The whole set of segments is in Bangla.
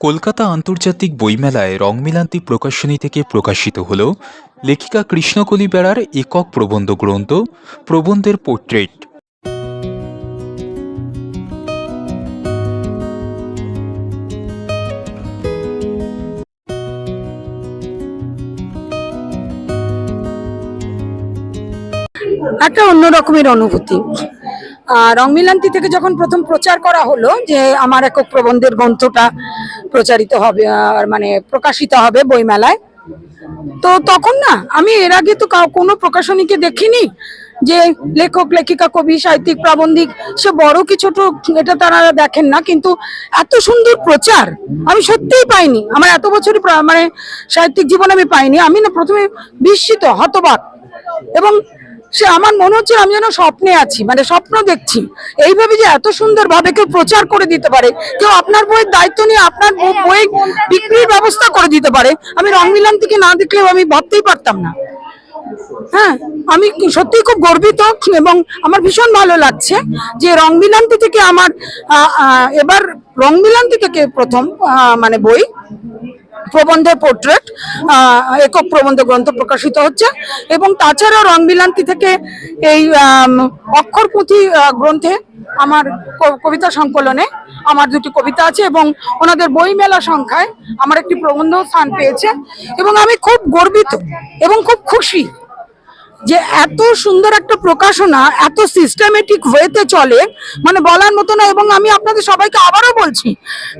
কলকাতা আন্তর্জাতিক বইমেলায় রংমিলান্তি প্রকাশনী থেকে প্রকাশিত হল লেখিকা কৃষ্ণকলি বেড়ার একক প্রবন্ধ গ্রন্থ, প্রবন্ধের পোর্ট্রেট। একটা অন্য রকমের অনুভূতি। রংমিলান্তি থেকে যখন প্রথম প্রচার করা হলো যে আমার একক প্রবন্ধের গ্রন্থটা প্রচারিত হবে মানে প্রকাশিত হবে বইমেলায়। তো তখন না, আমি এর আগে তো কোনো প্রকাশনীকে দেখিনি যে লেখক, লেখিকা, কবি, সাহিত্যিক, প্রাবন্ধিক, সে বড় কি ছোট এটা তারা দেখেন না, কিন্তু এত সুন্দর প্রচার আমি সত্যিই পাইনি। আমার এত বছরই প্রা- মানে সাহিত্যিক জীবন আমি পাইনি। আমি না প্রথমে বিস্মিত, হতবাক এবং সে আমার মনে হচ্ছে আমি যেন স্বপ্নে আছি মানে স্বপ্ন দেখছি। এইভাবে যে এত সুন্দর ভাবে কেউ প্রচার করে দিতে পারে কেউ আপনার বইয়ের দায়িত্ব নিয়ে আপনার বই- বিক্রির ব্যবস্থা করে দিতে পারে আমি রংমিলান থেকে না দেখলেও আমি ভাবতেই পারতাম না। হ্যাঁ আমি সত্যিই খুব গর্বিত এবং আমার ভীষণ ভালো লাগছে যে রং মিলান্তি থেকে আমার এবার রং মিলান্তি থেকে প্রথম মানে বই প্রবন্ধের পোর্ট্রেট একক প্রবন্ধ গ্রন্থ প্রকাশিত হচ্ছে এবং তাছাড়াও রংবিলান্তি থেকে এই অক্ষর পুঁথি গ্রন্থে আমার কবিতা সংকলনে আমার দুটি কবিতা আছে এবং ওনাদের বইমেলা সংখ্যায় আমার একটি প্রবন্ধ স্থান পেয়েছে এবং আমি খুব গর্বিত এবং খুব খুশি যে এত সুন্দর একটা প্রকাশনা, এত সিস্টেমেটিক হয়েতে চলে মানে বলার মতো না, এবং আমি আপনাদের সবাইকে আবারও বলছি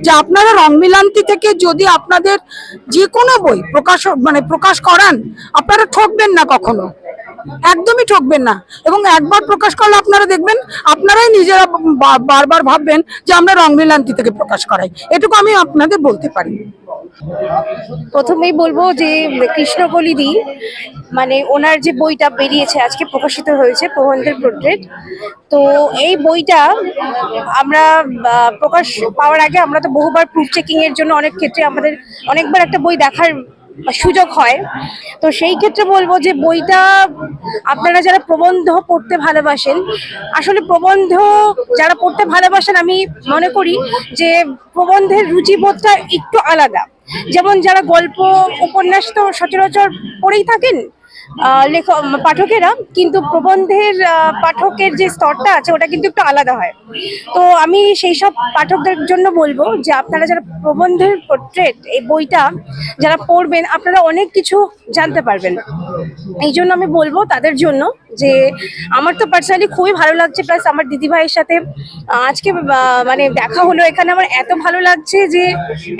যে আপনারা রংমিলান্তি থেকে যদি আপনাদের যে কোনো বই প্রকাশ মানে প্রকাশ করান, আপনারা ঠকবেন না কখনো। একদমই ঠকবেন না। এবং একবার প্রকাশ করলে আপনারা দেখবেন, আপনারাই নিজেরা বারবার ভাববেন যে আমরা রংমিলান্তি থেকে প্রকাশ করাই। এটুকু আমি আপনাদের বলতে পারি। প্রথমেই বলব যে কৃষ্ণকলিদি মানে ওনার যে বইটা বেরিয়েছে, আজকে প্রকাশিত হয়েছে, প্রবন্ধের পোর্ট্রেট তো এই বইটা আমরা প্রকাশ পাওয়ার আগে আমরা তো বহুবার প্রুফ চেকিং এর জন্য অনেক ক্ষেত্রে আমাদের অনেকবার একটা বই দেখার সুযোগ হয়। তো সেই ক্ষেত্রে বলব যে বইটা আপনারা যারা প্রবন্ধ পড়তে ভালোবাসেন, আসলে প্রবন্ধ যারা পড়তে ভালোবাসেন, আমি মনে করি যে প্রবন্ধের রুচিবোধটা একটু আলাদা। যেমন যারা গল্প, উপন্যাস তো সচরাচর পড়েই থাকেন লেখক পাঠকেরা, কিন্তু প্রবন্ধের পাঠকের যে স্তরটা আছে, ওটা কিন্তু একটু আলাদা হয়। তো আমি সেই সব পাঠকদের জন্য বলব যে, আপনারা যারা প্রবন্ধের পোর্ট্রেট এই বইটা যারা পড়বেন, আপনারা অনেক কিছু জানতে পারবেন। এই জন্য আমি বলব তাদের জন্য যে আমার তো পার্সোনালি খুবই ভালো লাগছে। প্লাস আমার দিদিভাইয়ের সাথে আজকে মানে দেখা হলো এখানে। আমার এত ভালো লাগছে যে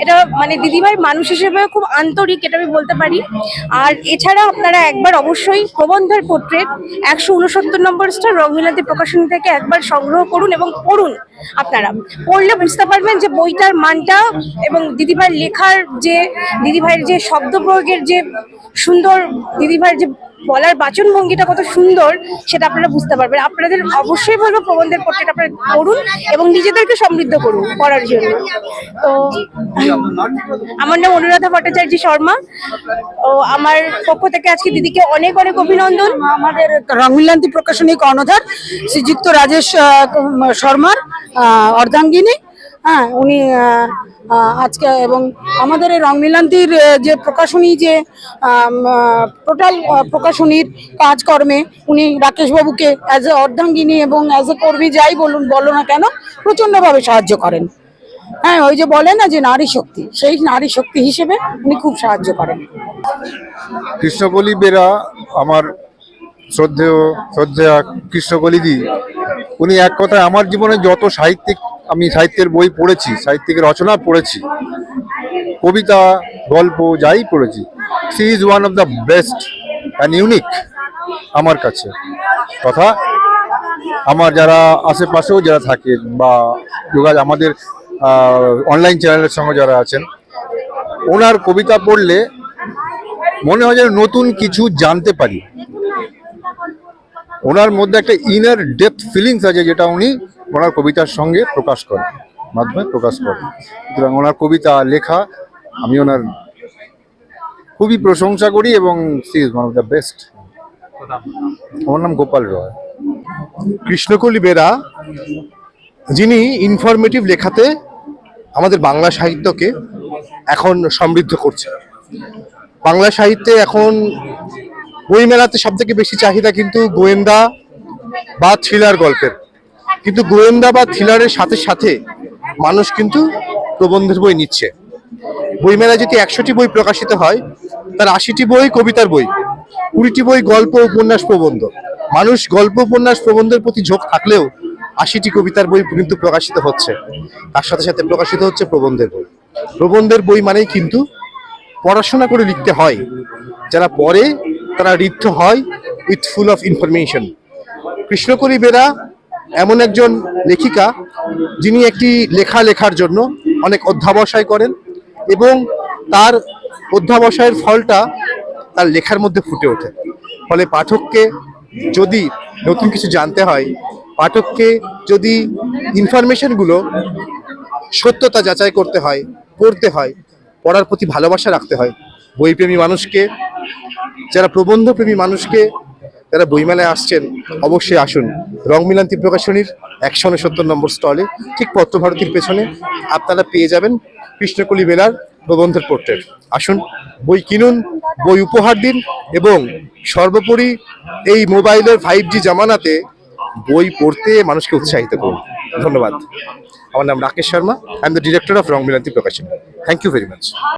এটা মানে দিদিভাই মানুষ হিসেবে খুব আন্তরিক এটা আমি বলতে পারি। আর এছাড়া আপনারা একবার অবশ্যই প্রবন্ধের পোর্ট্রেট একশো উনসত্তর নম্বর স্টার রংমিলান্তি প্রকাশনী থেকে একবার সংগ্রহ করুন এবং পড়ুন আপনারা। পড়লে বুঝতে পারবেন যে বইটার মানটা এবং দিদিভাইয়ের লেখার যে, দিদিভাইয়ের যে শব্দ প্রয়োগের যে সুন্দর, দিদিভাইয়ের যে বলার বাচন ভঙ্গিটা কত সুন্দর, সেটা আপনারা বুঝতে পারবেন। আপনাদের অবশ্যই বলব প্রবন্ধের পোর্ট্রেট আপনারা পড়ুন এবং নিজেদেরকে সমৃদ্ধ করুন পড়ার জন্য। তো, আমার নাম অনুরাধা ভট্টাচার্য শর্মা। ও, আমার পক্ষ থেকে আজকে দিদিকে অনেক অনেক অভিনন্দন। আমাদের রংমিলান্তি প্রকাশনী কর্ণধার শ্রীযুক্ত রাজেশ শর্মার অর্ধাঙ্গিনী। হ্যাঁ উনি আজকে এবং আমাদের এই রংমিলান্তির আহ, যে প্রকাশনী যে টোটাল প্রকাশনীর কাজকর্মে উনি রাকেশবাবুকে অ্যাজ এ অর্ধাঙ্গিনী এবং অ্যাজ এ কর্মী যাই বলুন বলো না কেন প্রচণ্ডভাবে সাহায্য করেন। হ্যাঁ ওই যে বলে না যে নারী শক্তি সেই নারী শক্তি হিসেবে উনি খুব সাহায্য করেন। কৃষ্ণকলি বেরা আমার শ্রদ্ধেয় শ্রদ্ধেয়া কৃষ্ণকলিদি উনি এক কথায় আমার জীবনে যত সাহিত্যিক আমি সাহিত্যের বই পড়েছি সাহিত্যিকের রচনা পড়েছি, কবিতা, গল্প যাই পড়েছি, she is one of the best and unique আমার কাছে। তথা আমার যারা আশেপাশেও যারা থাকে বা যোগাযোগ, আমাদের অনলাইন চ্যানেলের সঙ্গে যারা আছেন, ওনার কবিতা পড়লে মনে হয় যেন নতুন কিছু জানতে পারি। ওনার মধ্যে একটা ইনার ডেপথ ফিলিংস আছে যেটা উনি ওনার কবিতার সঙ্গে প্রকাশ করেন, মাধ্যমে প্রকাশ করে সুতরাং ওনার কবিতা, লেখা, আমি ওনার খুবই প্রশংসা করি এবং she is one of the best আমার নাম গোপাল রয়। কৃষ্ণকলি বেরা, যিনি ইনফরমেটিভ লেখাতে আমাদের বাংলা সাহিত্যকে এখন সমৃদ্ধ করছে বাংলা সাহিত্যে এখন বইমেলাতে সব থেকে বেশি চাহিদা কিন্তু গোয়েন্দা বা থ্রিলার গল্পের। কিন্তু গোয়েন্দা বা থ্রিলারের সাথে সাথে মানুষ কিন্তু প্রবন্ধের বই নিচ্ছে। বইমেলায় যদি একশোটি বই প্রকাশিত হয়, তার আশিটি বই কবিতার বই, কুড়িটি বই গল্প, উপন্যাস, প্রবন্ধ। মানুষ গল্প, উপন্যাস, প্রবন্ধের প্রতি ঝোঁক থাকলেও আশিটি কবিতার বই কিন্তু প্রকাশিত হচ্ছে। তার সাথে সাথে প্রকাশিত হচ্ছে প্রবন্ধের বই। প্রবন্ধের বই মানেই কিন্তু পড়াশোনা করে লিখতে হয়। যারা পড়ে, তারা ঋদ্ধ হয় with full of information. Krishnakali Bera এমন একজন লেখিকা যিনি একটি লেখা লেখার জন্য অনেক অধ্যাবসায় করেন এবং তার অধ্যাবসায়ের ফলটা তার লেখার মধ্যে ফুটে ওঠে। ফলে পাঠককে যদি নতুন কিছু জানতে হয়, পাঠককে যদি ইনফরমেশনগুলো সত্যতা যাচাই করতে হয়, পড়তে হয়, পড়ার প্রতি ভালোবাসা রাখতে হয়, বইপ্রেমী মানুষকে, যারা প্রবন্ধপ্রেমী মানুষকে যারা বইমেলায় আসছেন, অবশ্যই আসুন। রং মিলান্তি প্রকাশনীর একশো উনসত্তর নম্বর স্টলে, ঠিক পত্রভারতীর পেছনে আপনারা পেয়ে যাবেন কৃষ্ণকলি বেলার প্রবন্ধের পোর্ট্রেট আসুন, বই কিনুন, বই উপহার দিন এবং সর্বোপরি এই মোবাইলের ফাইভ জি জামানাতে বই পড়তে মানুষকে উৎসাহিত করুন। ধন্যবাদ। আমার নাম Rakesh Sharma I am the director of Rong Milanti Prokashoni. Thank you very much